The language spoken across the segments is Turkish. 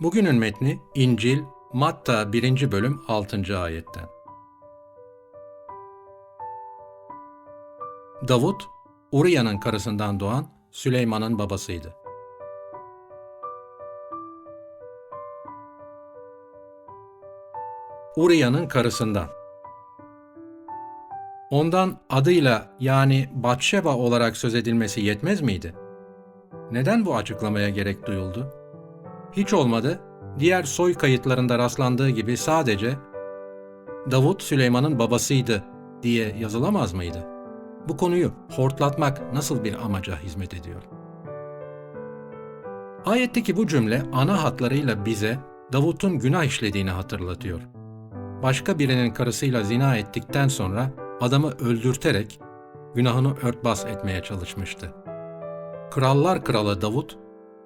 Bugünün metni İncil, Matta 1. bölüm 6. ayetten. Davut, Uriya'nın karısından doğan Süleyman'ın babasıydı. Uriya'nın karısından. Ondan adıyla yani Batşeba olarak söz edilmesi yetmez miydi? Neden bu açıklamaya gerek duyuldu? Hiç olmadı, diğer soy kayıtlarında rastlandığı gibi sadece Davut Süleyman'ın babasıydı diye yazılamaz mıydı? Bu konuyu hortlatmak nasıl bir amaca hizmet ediyor? Ayetteki bu cümle ana hatlarıyla bize Davut'un günah işlediğini hatırlatıyor. Başka birinin karısıyla zina ettikten sonra adamı öldürterek günahını örtbas etmeye çalışmıştı. Krallar kralı Davut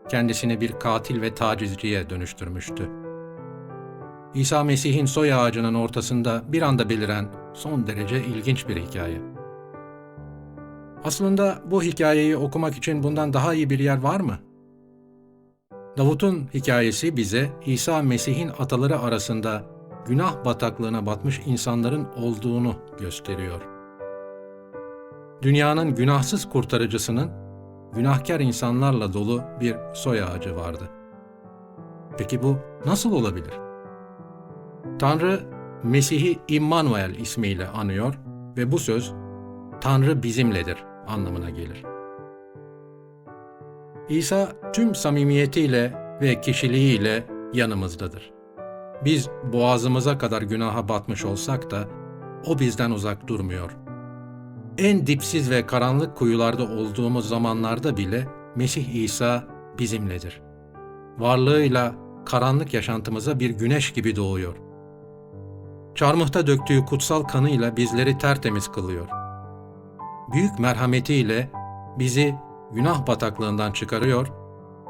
kendisini bir katil ve tacizciye dönüştürmüştü. İsa Mesih'in soy ağacının ortasında bir anda beliren son derece ilginç bir hikaye. Aslında bu hikayeyi okumak için bundan daha iyi bir yer var mı? Davut'un hikayesi bize İsa Mesih'in ataları arasında günah bataklığına batmış insanların olduğunu gösteriyor. Dünyanın günahsız kurtarıcısının günahkar insanlarla dolu bir soy ağacı vardı. Peki bu nasıl olabilir? Tanrı Mesih'i İmmanuel ismiyle anıyor ve bu söz Tanrı bizimledir anlamına gelir. İsa tüm samimiyetiyle ve kişiliğiyle yanımızdadır. Biz boğazımıza kadar günaha batmış olsak da o bizden uzak durmuyor. En dipsiz ve karanlık kuyularda olduğumuz zamanlarda bile Mesih İsa bizimledir. Varlığıyla karanlık yaşantımıza bir güneş gibi doğuyor. Çarmıhta döktüğü kutsal kanıyla bizleri tertemiz kılıyor. Büyük merhametiyle bizi günah bataklığından çıkarıyor,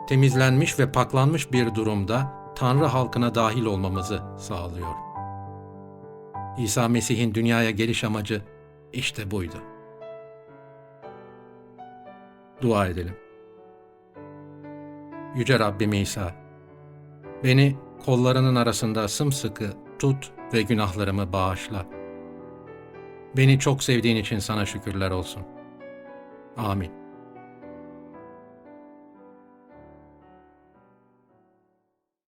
temizlenmiş ve paklanmış bir durumda Tanrı halkına dahil olmamızı sağlıyor. İsa Mesih'in dünyaya geliş amacı işte buydu. Dua edelim. Yüce Rabbim İsa, beni kollarının arasında sımsıkı tut ve günahlarımı bağışla. Beni çok sevdiğin için sana şükürler olsun. Amin.